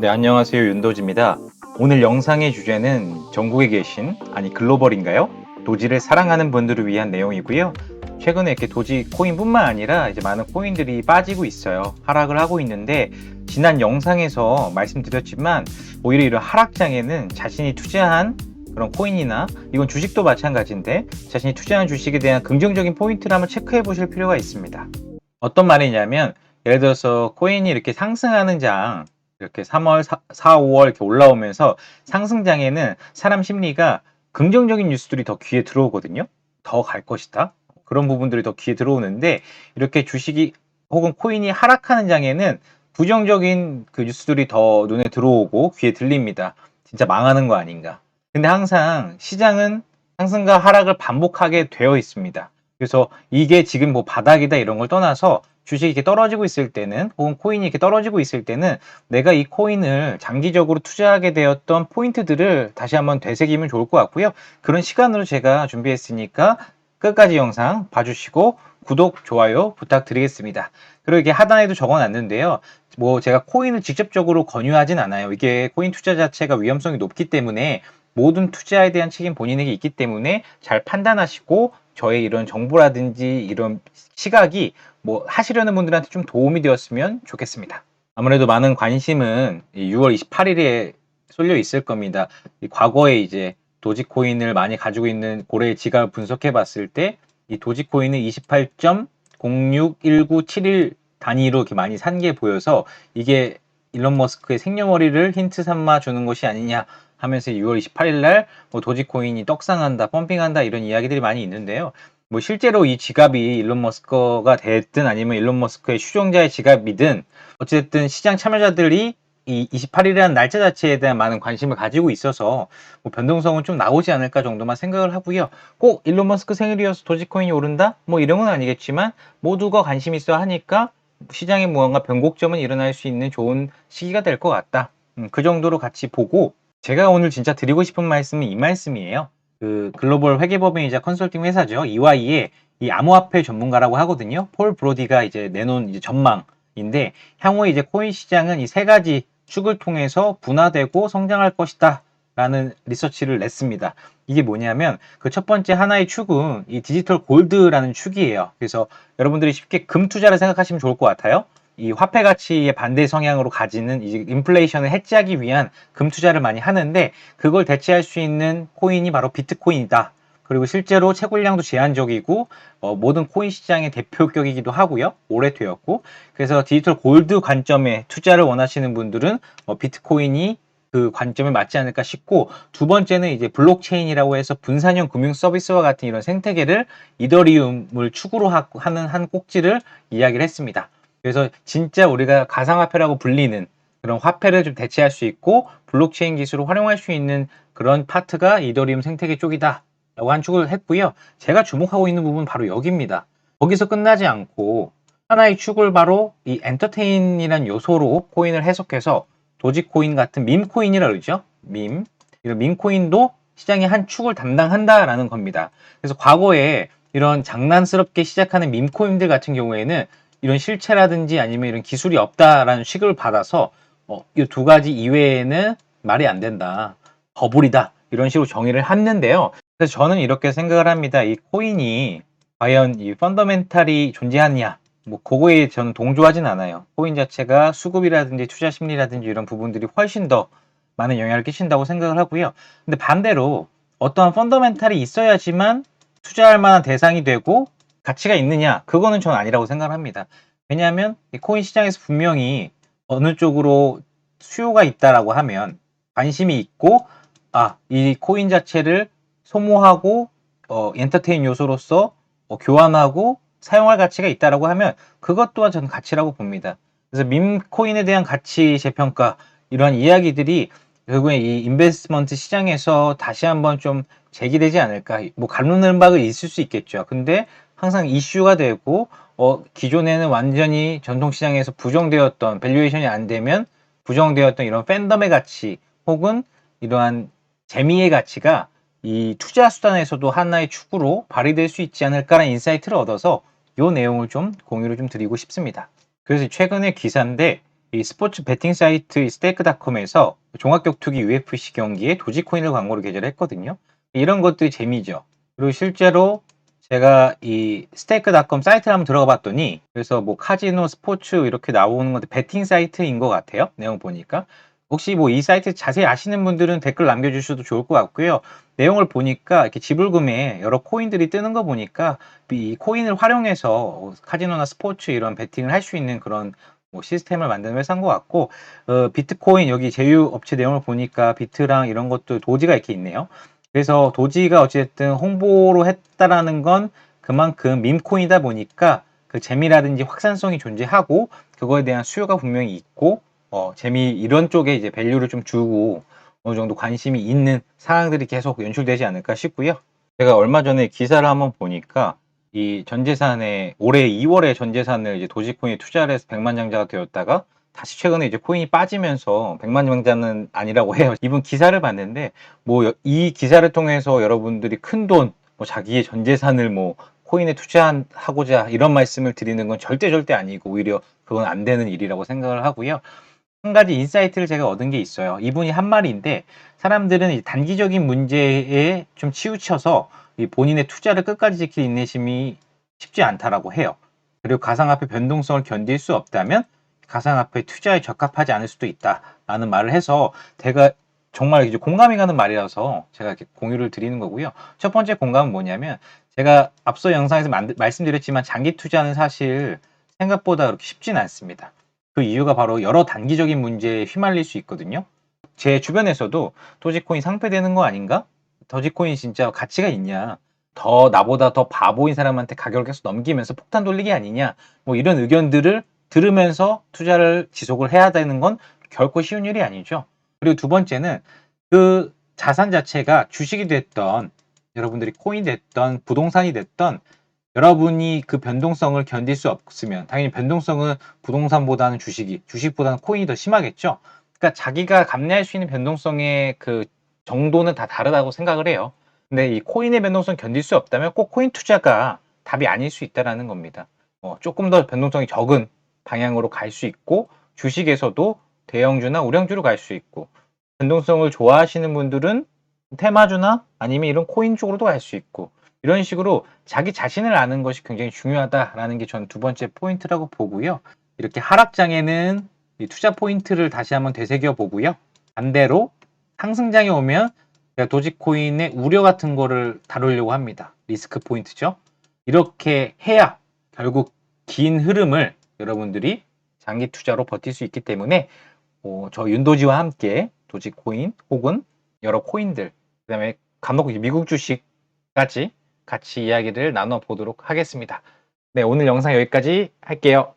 네, 안녕하세요. 윤도지입니다. 오늘 영상의 주제는 전국에 계신, 아니 글로벌인가요? 도지를 사랑하는 분들을 위한 내용이고요. 최근에 이렇게 도지 코인뿐만 아니라 이제 많은 코인들이 빠지고 있어요. 하락을 하고 있는데 지난 영상에서 말씀드렸지만 오히려 이런 하락장에는 자신이 투자한 그런 코인이나 이건 주식도 마찬가지인데 자신이 투자한 주식에 대한 긍정적인 포인트를 한번 체크해 보실 필요가 있습니다. 어떤 말이냐면 예를 들어서 코인이 이렇게 상승하는 장 이렇게 3월, 4, 4 5월 이렇게 올라오면서 상승장에는 사람 심리가 긍정적인 뉴스들이 더 귀에 들어오거든요. 더 갈 것이다. 그런 부분들이 더 귀에 들어오는데 이렇게 주식이 혹은 코인이 하락하는 장에는 부정적인 그 뉴스들이 더 눈에 들어오고 귀에 들립니다. 진짜 망하는 거 아닌가. 근데 항상 시장은 상승과 하락을 반복하게 되어 있습니다. 그래서 이게 지금 뭐 바닥이다 이런 걸 떠나서 주식이 이렇게 떨어지고 있을 때는 혹은 코인이 이렇게 떨어지고 있을 때는 내가 이 코인을 장기적으로 투자하게 되었던 포인트들을 다시 한번 되새기면 좋을 것 같고요. 그런 시간으로 제가 준비했으니까 끝까지 영상 봐주시고 구독, 좋아요 부탁드리겠습니다. 그리고 이게 하단에도 적어놨는데요. 뭐 제가 코인을 직접적으로 권유하진 않아요. 이게 코인 투자 자체가 위험성이 높기 때문에 모든 투자에 대한 책임 본인에게 있기 때문에 잘 판단하시고 저의 이런 정보라든지 이런 시각이 뭐 하시려는 분들한테 좀 도움이 되었으면 좋겠습니다. 아무래도 많은 관심은 6월 28일에 쏠려 있을 겁니다. 이 과거에 이제 도지코인을 많이 가지고 있는 고래의 지갑을 분석해 봤을 때 이 도지코인은 28.061971 단위로 이렇게 많이 산 게 보여서 이게 일론 머스크의 생년월일을 힌트 삼아 주는 것이 아니냐 하면서 6월 28일 날 뭐 도지코인이 떡상한다, 펌핑한다 이런 이야기들이 많이 있는데요. 뭐 실제로 이 지갑이 일론 머스크가 됐든 아니면 일론 머스크의 추종자의 지갑이든 어쨌든 시장 참여자들이 이 28일이라는 날짜 자체에 대한 많은 관심을 가지고 있어서 뭐 변동성은 좀 나오지 않을까 정도만 생각을 하고요. 꼭 일론 머스크 생일이어서 도지코인이 오른다? 뭐 이런 건 아니겠지만 모두가 관심 있어 하니까 시장에 무언가 변곡점은 일어날 수 있는 좋은 시기가 될 것 같다. 음, 그 정도로 같이 보고 제가 오늘 진짜 드리고 싶은 말씀은 이 말씀이에요. 그 글로벌 회계법인이자 컨설팅 회사죠. EY의 이 암호화폐 전문가라고 하거든요. 폴 브로디가 이제 내놓은 이제 전망인데 향후에 이제 코인 시장은 이 세 가지 축을 통해서 분화되고 성장할 것이다. 라는 리서치를 냈습니다. 이게 뭐냐면 그 첫 번째 하나의 축은 이 디지털 골드라는 축이에요. 그래서 여러분들이 쉽게 금 투자를 생각하시면 좋을 것 같아요. 이 화폐 가치의 반대 성향으로 가지는 이제 인플레이션을 해지하기 위한 금 투자를 많이 하는데 그걸 대체할 수 있는 코인이 바로 비트코인이다. 그리고 실제로 채굴량도 제한적이고 어, 모든 코인 시장의 대표격이기도 하고요. 오래되었고 그래서 디지털 골드 관점에 투자를 원하시는 분들은 어, 비트코인이 그 관점에 맞지 않을까 싶고 두 번째는 이제 블록체인이라고 해서 분산형 금융 서비스와 같은 이런 생태계를 이더리움을 축으로 하, 하는 한 꼭지를 이야기를 했습니다. 그래서 진짜 우리가 가상화폐라고 불리는 그런 화폐를 좀 대체할 수 있고 블록체인 기술을 활용할 수 있는 그런 파트가 이더리움 생태계 쪽이다. 라고 한 축을 했고요. 제가 주목하고 있는 부분은 바로 여기입니다. 거기서 끝나지 않고 하나의 축을 바로 이 엔터테인이라는 요소로 코인을 해석해서 도지코인 같은 밈코인이라 그러죠. 밈. 이런 밈코인도 시장의 한 축을 담당한다라는 겁니다. 그래서 과거에 이런 장난스럽게 시작하는 밈코인들 같은 경우에는 이런 실체라든지 아니면 이런 기술이 없다라는 취급을 받아서 어, 이 두 가지 이외에는 말이 안 된다. 버블이다. 이런 식으로 정의를 했는데요. 그래서 저는 이렇게 생각을 합니다. 이 코인이 과연 이 펀더멘탈이 존재하느냐. 뭐 그거에 저는 동조하진 않아요. 코인 자체가 수급이라든지 투자 심리라든지 이런 부분들이 훨씬 더 많은 영향을 끼친다고 생각을 하고요. 근데 반대로 어떠한 펀더멘탈이 있어야지만 투자할 만한 대상이 되고 가치가 있느냐? 그거는 저는 아니라고 생각을 합니다. 왜냐하면 이 코인 시장에서 분명히 어느 쪽으로 수요가 있다라고 하면 관심이 있고 아, 이 코인 자체를 소모하고 어, 엔터테인 요소로서 어, 교환하고 사용할 가치가 있다라고 하면 그것 또한 저는 가치라고 봅니다. 그래서 밈코인에 대한 가치 재평가 이러한 이야기들이 결국에 이 인베스트먼트 시장에서 다시 한번 좀 제기되지 않을까. 뭐 가르는 바가 있을 수 있겠죠. 근데 항상 이슈가 되고 어, 기존에는 완전히 전통시장에서 부정되었던 밸류에이션이 안 되면 부정되었던 이런 팬덤의 가치 혹은 이러한 재미의 가치가 이 투자 수단에서도 하나의 축으로 발휘될 수 있지 않을까라는 인사이트를 얻어서 이 내용을 좀 공유를 좀 드리고 싶습니다. 그래서 최근에 기사인데 이 스포츠 베팅 사이트 이 스테이크닷컴에서 종합격투기 UFC 경기에 도지코인을 광고를 게재했거든요. 이런 것들이 재미죠. 그리고 실제로 제가 이 스테이크닷컴 사이트를 한번 들어가 봤더니 그래서 뭐 카지노 스포츠 이렇게 나오는 건데 베팅 사이트인 것 같아요. 내용 보니까. 혹시 뭐 이 사이트 자세히 아시는 분들은 댓글 남겨주셔도 좋을 것 같고요. 내용을 보니까 이렇게 지불금에 여러 코인들이 뜨는 거 보니까 이 코인을 활용해서 카지노나 스포츠 이런 베팅을 할 수 있는 그런 뭐 시스템을 만드는 회사인 것 같고 어, 비트코인 여기 제휴 업체 내용을 보니까 비트랑 이런 것도 도지가 이렇게 있네요. 그래서 도지가 어쨌든 홍보로 했다라는 건 그만큼 밈코인이다 보니까 그 재미라든지 확산성이 존재하고 그거에 대한 수요가 분명히 있고 어, 재미 이런 쪽에 이제 밸류를 좀 주고 어느 정도 관심이 있는 상황들이 계속 연출되지 않을까 싶고요. 제가 얼마 전에 기사를 한번 보니까 이 전재산에 올해 2월에 전재산을 이제 도지코인에 투자를 해서 백만장자가 되었다가 다시 최근에 이제 코인이 빠지면서 백만장자는 아니라고 해요. 이분 기사를 봤는데 뭐 이 기사를 통해서 여러분들이 큰 돈, 뭐 자기의 전 재산을 뭐 코인에 투자하고자 이런 말씀을 드리는 건 절대 절대 아니고 오히려 그건 안 되는 일이라고 생각을 하고요. 한 가지 인사이트를 제가 얻은 게 있어요. 이분이 한 말인데 사람들은 이 단기적인 문제에 좀 치우쳐서 이 본인의 투자를 끝까지 지킬 인내심이 쉽지 않다라고 해요. 그리고 가상화폐 변동성을 견딜 수 없다면 가상화폐 투자에 적합하지 않을 수도 있다라는 말을 해서 제가 정말 이제 공감이 가는 말이라서 제가 이렇게 공유를 드리는 거고요. 첫 번째 공감은 뭐냐면 제가 앞서 영상에서 만- 말씀드렸지만 장기 투자는 사실 생각보다 그렇게 쉽진 않습니다. 그 이유가 바로 여러 단기적인 문제에 휘말릴 수 있거든요. 제 주변에서도 도지코인 상폐되는 거 아닌가? 도지코인 진짜 가치가 있냐? 더 나보다 더 바보인 사람한테 가격을 계속 넘기면서 폭탄 돌리기 아니냐? 뭐 이런 의견들을 들으면서 투자를 지속을 해야 되는 건 결코 쉬운 일이 아니죠. 그리고 두 번째는 그 자산 자체가 주식이 됐던 여러분들이 코인 됐던 부동산이 됐던 여러분이 그 변동성을 견딜 수 없으면 당연히 변동성은 부동산보다는 주식이 주식보다는 코인이 더 심하겠죠. 그러니까 자기가 감내할 수 있는 변동성의 그 정도는 다 다르다고 생각을 해요. 근데 이 코인의 변동성 견딜 수 없다면 꼭 코인 투자가 답이 아닐 수 있다라는 겁니다. 어, 조금 더 변동성이 적은 방향으로 갈 수 있고 주식에서도 대형주나 우량주로 갈 수 있고 변동성을 좋아하시는 분들은 테마주나 아니면 이런 코인 쪽으로도 갈 수 있고 이런 식으로 자기 자신을 아는 것이 굉장히 중요하다라는 게 전 두 번째 포인트라고 보고요. 이렇게 하락장에는 이 투자 포인트를 다시 한번 되새겨 보고요. 반대로 상승장에 오면 도지코인의 우려 같은 거를 다루려고 합니다. 리스크 포인트죠. 이렇게 해야 결국 긴 흐름을 여러분들이 장기 투자로 버틸 수 있기 때문에 어, 저 윤도지와 함께 도지 코인 혹은 여러 코인들 그다음에 이제 미국 주식까지 같이 이야기를 나눠 보도록 하겠습니다. 네, 오늘 영상 여기까지 할게요.